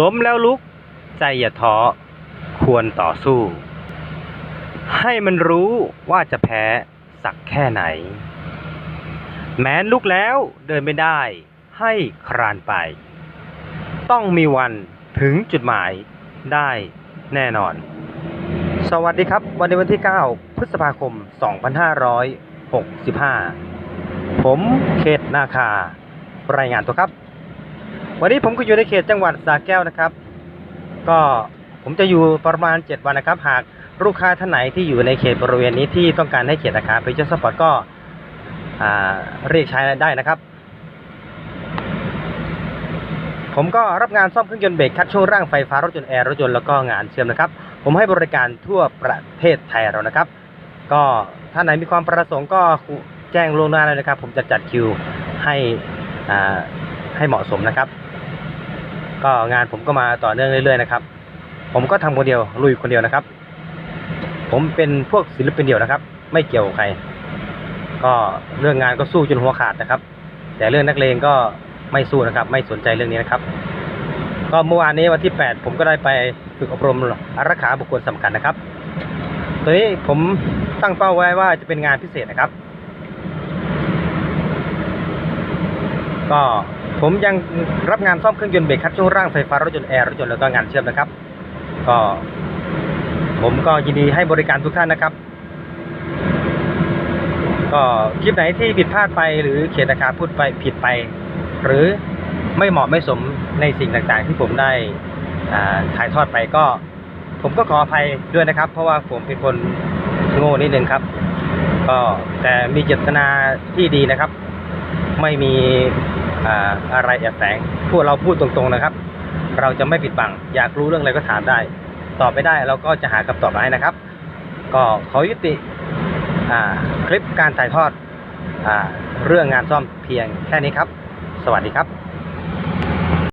ล้มแล้วลุก ใจอย่าท้อ ควรต่อสู้ ให้มันรู้ว่าจะแพ้สักแค่ไหน แม้นลุกแล้วเดินไม่ได้ ให้คลานไป ต้องมีวันถึงจุดหมายได้แน่นอน สวัสดีครับ วันนี้วันที่ 9 พฤษภาคม 2565 ผมเขตนาคา รายงานตัวครับ วันนี้ผมก็อยู่ในเขตจังหวัดสระแก้วนะครับ ก็ผมจะอยู่ประมาณ 7 วันนะครับ หากลูกค้าท่านไหนที่อยู่ในเขตบริเวณนี้ที่ต้องการให้เขตอาคารไปเจอสปอร์ตก็เรียกใช้ได้นะครับ ผมก็รับงานซ่อมเครื่องยนต์เบรกคัดช่วงร่างไฟฟ้ารถยนต์แอร์รถยนต์แล้วก็งานเชื่อมนะครับ ผมให้บริการทั่วประเทศไทยเรานะครับ ก็ท่านไหนมีความประสงค์ก็แจ้งล่วงหน้าเลยนะครับ ผมจะจัดคิวให้ให้เหมาะสมนะครับ ก็งานผมก็มาต่อเนื่องเรื่อยๆนะครับ ผมก็ทำคนเดียวลุยคนเดียวนะครับ ผมเป็นพวกศิลปินเดียวนะครับ ไม่เกี่ยวกับใคร ก็เรื่องงานก็สู้จนหัวขาดนะครับ แต่เรื่องนักเลงก็ไม่สู้นะครับ ไม่สนใจเรื่องนี้นะครับ ก็เมื่อวานนี้วันที่ 8 ผมก็ได้ไปฝึกอบรมอารักขาบุคคลสำคัญนะครับ ตัวนี้ผมตั้งเป้าไว้ว่าจะเป็นงานพิเศษนะครับ ก็ ผมยังรับงานซ่อมเครื่องยนต์เบรกคัดช่วงร่างไฟฟ้ารถยนต์แอร์รถยนต์แล้วก็งานเชื่อมนะครับ ก็ผมก็ยินดีให้บริการทุกท่านนะครับ ก็คลิปไหนที่ผิดพลาดไปหรือเขียนอาคาพูดไปผิดไป หรือไม่เหมาะไม่สมในสิ่งต่างๆ ที่ผมได้อ่าถ่ายทอดไปก็ ผมก็ขออภัยด้วยนะครับ เพราะว่าผมเป็นคนโง่นิดนึงครับ ก็แต่มีเจตนาที่ดีนะครับ ไม่มี อะไรแอบแฝงพวกเราพูดตรงๆนะครับ เราจะไม่ปิดบัง อยากรู้เรื่องอะไรก็ถามได้ ตอบไม่ได้เราก็จะหาคำตอบมาให้นะครับ ก็ขอยุติคลิปการถ่ายทอดอเรื่องงานซ่อมเพียงแค่นี้ครับ สวัสดีครับ